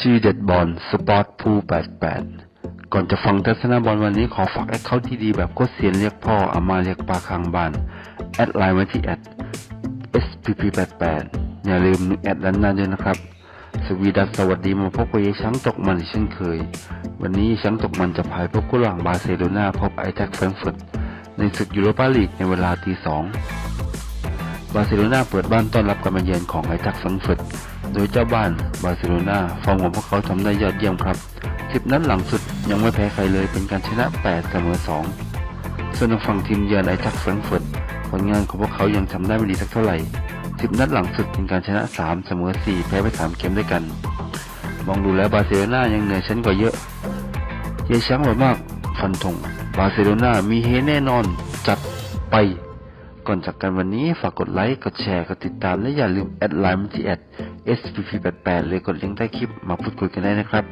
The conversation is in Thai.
ชื่อเด็ดบอลสปอร์ตพู88 ก่อนจะฟังทัศนบอลวันนี้ขอฝากแอคเคาท์ที่ดีแบบโคตรเสียนเรียกพ่ออามาเรียกปลาคางบ้าน แอดไลน์ไว้ที่แอด spp88 อย่าลืมแอดด้านหน้าด้วยนะครับ สวีดัสสวัสดีมาพบกับยช้างตกมันเช่นเคย วันนี้ช้างตกมันจะพายพบคู่ระหว่างบาร์เซโลนาพบไอแท็กแฟรงก์เฟิร์ตในศึกยูโรปาลีกในเวลาตีสองบาร์เซโลนาเปิดบ้านต้อนรับการมาเยือนของไอแท็กแฟรงก์เฟิร์ต โดยเจ้าบ้านบาร์เซโลนาฟอร์มของพวกเขาทำได้ยอดเยี่ยมครับสิบนัดหลังสุดยังไม่แพ้ใครเลยเป็นการชนะ8เสมอ2ส่วนทางฝั่งทีมเยือนไอแท็กแฟรงเฟิร์ตผลงานของพวกเขายังทำได้ไม่ดีสักเท่าไหร่สิบนัดหลังสุดเป็นการชนะ3เสมอ4แพ้ไป3เกมด้วยกันมองดูแล้วบาร์เซโลนายังเหนือชั้นกว่าเยอะเยช้างหล่อมากฟันธงบาร์เซโลนามีเฮแน่นอนจัดไป ก่อนจากกันวันนี้ฝากกดไลค์ กดแชร์ กดติดตาม และอย่าลืมแอดไลน์มาที่แอด spp88 เลยกดลิงก์ใต้คลิปมาพูดคุยกันได้นะครับ